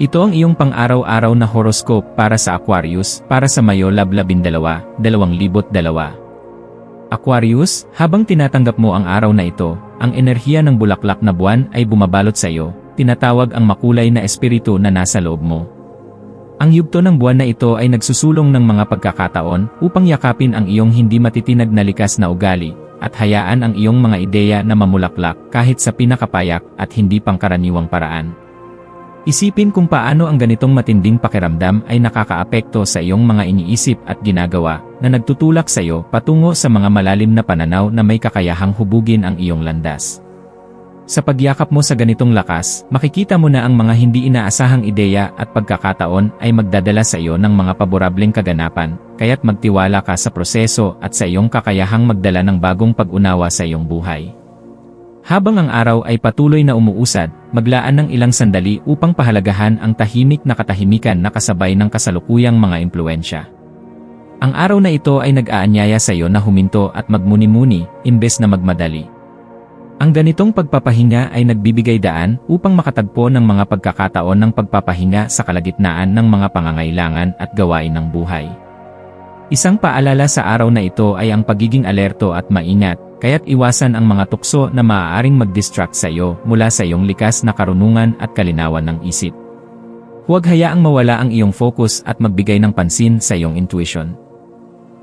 Ito ang iyong pang-araw-araw na horoscope para sa Aquarius para sa Mayo Lab 12, 2002. Aquarius, habang tinatanggap mo ang araw na ito, ang enerhiya ng bulaklak na buwan ay bumabalot sa iyo, tinatawag ang makulay na espiritu na nasa loob mo. Ang yugto ng buwan na ito ay nagsusulong ng mga pagkakataon upang yakapin ang iyong hindi matitinag na likas na ugali, at hayaan ang iyong mga ideya na mamulaklak kahit sa pinakapayak at hindi pangkaraniwang paraan. Isipin kung paano ang ganitong matinding pakiramdam ay nakakaapekto sa iyong mga iniisip at ginagawa na nagtutulak sa iyo patungo sa mga malalim na pananaw na may kakayahang hubugin ang iyong landas. Sa pagyakap mo sa ganitong lakas, makikita mo na ang mga hindi inaasahang ideya at pagkakataon ay magdadala sa iyo ng mga paborableng kaganapan, kaya't magtiwala ka sa proseso at sa iyong kakayahang magdala ng bagong pag-unawa sa iyong buhay. Habang ang araw ay patuloy na umuusad, maglaan ng ilang sandali upang pahalagahan ang tahimik na katahimikan na kasabay ng kasalukuyang mga impluensya. Ang araw na ito ay nag-aanyaya sa iyo na huminto at magmuni-muni, imbes na magmadali. Ang ganitong pagpapahinga ay nagbibigay daan upang makatagpo ng mga pagkakataon ng pagpapahinga sa kalagitnaan ng mga pangangailangan at gawain ng buhay. Isang paalala sa araw na ito ay ang pagiging alerto at maingat, kaya't iwasan ang mga tukso na maaaring mag-distract sa iyo mula sa iyong likas na karunungan at kalinawan ng isip. Huwag hayaang mawala ang iyong focus at magbigay ng pansin sa iyong intuition.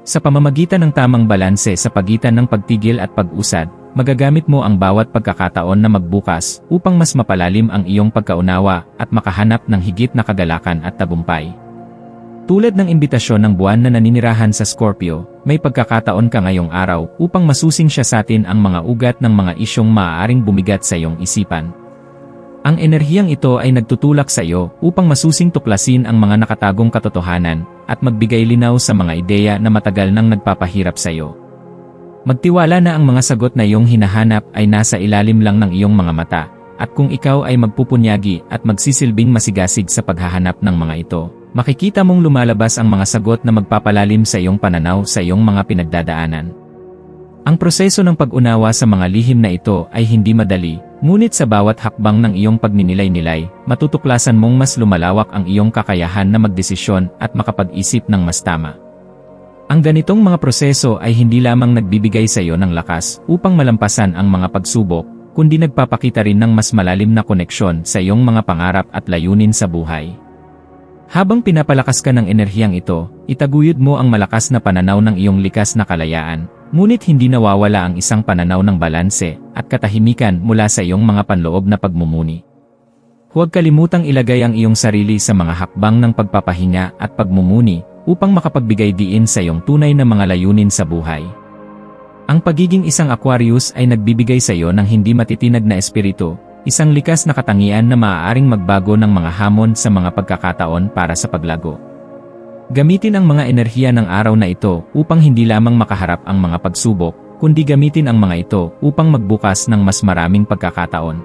Sa pamamagitan ng tamang balanse sa pagitan ng pagtigil at pag-usad, magagamit mo ang bawat pagkakataon na magbukas upang mas mapalalim ang iyong pagkaunawa at makahanap ng higit na kagalakan at tagumpay. Tulad ng imbitasyon ng buwan na naninirahan sa Scorpio, may pagkakataon ka ngayong araw upang masusing siya sa atin ang mga ugat ng mga isyong maaaring bumigat sa iyong isipan. Ang enerhiyang ito ay nagtutulak sa iyo upang masusing tuklasin ang mga nakatagong katotohanan at magbigay linaw sa mga ideya na matagal nang nagpapahirap sa iyo. Magtiwala na ang mga sagot na iyong hinahanap ay nasa ilalim lang ng iyong mga mata, at kung ikaw ay magpupunyagi at magsisilbing masigasig sa paghahanap ng mga ito, makikita mong lumalabas ang mga sagot na magpapalalim sa iyong pananaw sa iyong mga pinagdadaanan. Ang proseso ng pag-unawa sa mga lihim na ito ay hindi madali, ngunit sa bawat hakbang ng iyong pagninilay-nilay, matutuklasan mong mas lumalawak ang iyong kakayahan na magdesisyon at makapag-isip ng mas tama. Ang ganitong mga proseso ay hindi lamang nagbibigay sa iyo ng lakas upang malampasan ang mga pagsubok, kundi nagpapakita rin ng mas malalim na koneksyon sa iyong mga pangarap at layunin sa buhay. Habang pinapalakas ka ng enerhiyang ito, itaguyod mo ang malakas na pananaw ng iyong likas na kalayaan, ngunit hindi nawawala ang isang pananaw ng balanse at katahimikan mula sa iyong mga panloob na pagmumuni. Huwag kalimutang ilagay ang iyong sarili sa mga hakbang ng pagpapahinga at pagmumuni upang makapagbigay diin sa iyong tunay na mga layunin sa buhay. Ang pagiging isang Aquarius ay nagbibigay sa iyo ng hindi matitinag na espiritu Isang likas na katangian na maaaring magbago ng mga hamon sa mga pagkakataon para sa paglago. Gamitin ang mga enerhiya ng araw na ito upang hindi lamang makaharap ang mga pagsubok, kundi gamitin ang mga ito upang magbukas ng mas maraming pagkakataon.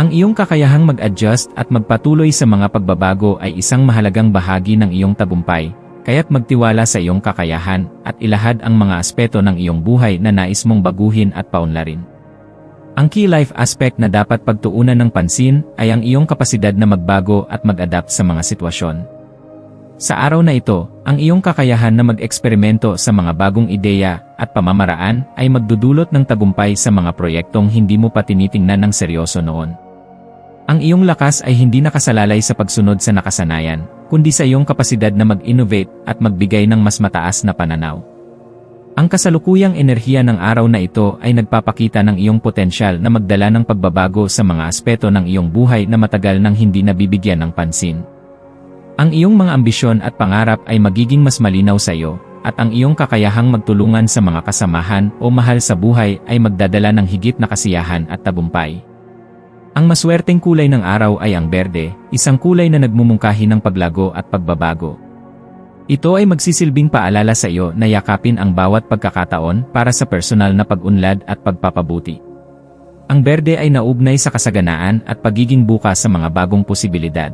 Ang iyong kakayahang mag-adjust at magpatuloy sa mga pagbabago ay isang mahalagang bahagi ng iyong tagumpay, kaya't magtiwala sa iyong kakayahan at ilahad ang mga aspeto ng iyong buhay na nais mong baguhin at paunlarin. Ang key life aspect na dapat pagtuunan ng pansin ay ang iyong kapasidad na magbago at mag-adapt sa mga sitwasyon. Sa araw na ito, ang iyong kakayahan na mag-eksperimento sa mga bagong ideya at pamamaraan ay magdudulot ng tagumpay sa mga proyektong hindi mo pa tinitingnan ng seryoso noon. Ang iyong lakas ay hindi nakasalalay sa pagsunod sa nakasanayan, kundi sa iyong kapasidad na mag-innovate at magbigay ng mas mataas na pananaw. Ang kasalukuyang enerhiya ng araw na ito ay nagpapakita ng iyong potensyal na magdala ng pagbabago sa mga aspeto ng iyong buhay na matagal nang hindi nabibigyan ng pansin. Ang iyong mga ambisyon at pangarap ay magiging mas malinaw sa iyo, at ang iyong kakayahang magtulungan sa mga kasamahan o mahal sa buhay ay magdadala ng higit na kasiyahan at tagumpay. Ang maswerteng kulay ng araw ay ang berde, isang kulay na nagmumungkahi ng paglago at pagbabago. Ito ay magsisilbing paalala sa iyo na yakapin ang bawat pagkakataon para sa personal na pag-unlad at pagpapabuti. Ang berde ay naugnay sa kasaganaan at pagiging bukas sa mga bagong posibilidad.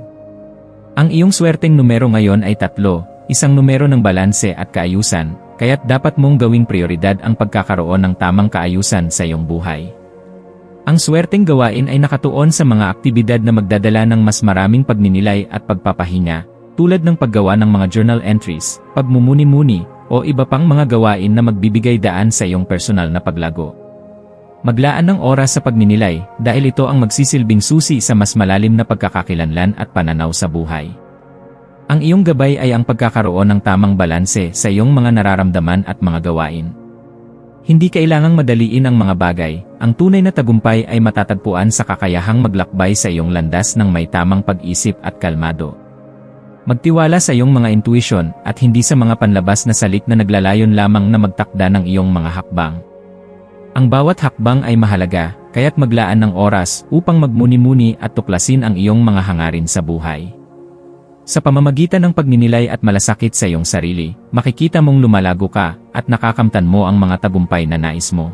Ang iyong swerteng numero ngayon ay tatlo, isang numero ng balanse at kaayusan, kaya't dapat mong gawing prioridad ang pagkakaroon ng tamang kaayusan sa iyong buhay. Ang swerteng gawain ay nakatuon sa mga aktibidad na magdadala ng mas maraming pagninilay at pagpapahinga, tulad ng paggawa ng mga journal entries, pagmumuni-muni, o iba pang mga gawain na magbibigay daan sa iyong personal na paglago. Maglaan ng oras sa pagninilay dahil ito ang magsisilbing susi sa mas malalim na pagkakakilanlan at pananaw sa buhay. Ang iyong gabay ay ang pagkakaroon ng tamang balanse sa iyong mga nararamdaman at mga gawain. Hindi kailangang madaliin ang mga bagay, ang tunay na tagumpay ay matatagpuan sa kakayahang maglakbay sa iyong landas ng may tamang pag-isip at kalmado. Magtiwala sa iyong mga intuition at hindi sa mga panlabas na salik na naglalayon lamang na magtakda ng iyong mga hakbang. Ang bawat hakbang ay mahalaga, kaya't maglaan ng oras upang magmuni-muni at tuklasin ang iyong mga hangarin sa buhay. Sa pamamagitan ng pagninilay at malasakit sa iyong sarili, makikita mong lumalago ka at nakakamtan mo ang mga tagumpay na nais mo.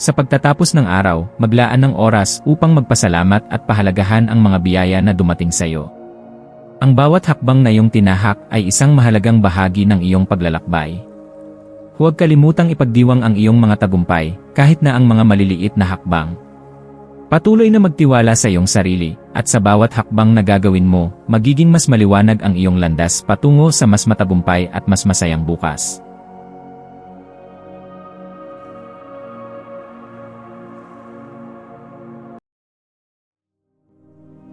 Sa pagtatapos ng araw, maglaan ng oras upang magpasalamat at pahalagahan ang mga biyaya na dumating sa iyo. Ang bawat hakbang na iyong tinahak ay isang mahalagang bahagi ng iyong paglalakbay. Huwag kalimutang ipagdiwang ang iyong mga tagumpay, kahit na ang mga maliliit na hakbang. Patuloy na magtiwala sa iyong sarili, at sa bawat hakbang na gagawin mo, magiging mas maliwanag ang iyong landas patungo sa mas matagumpay at mas masayang bukas.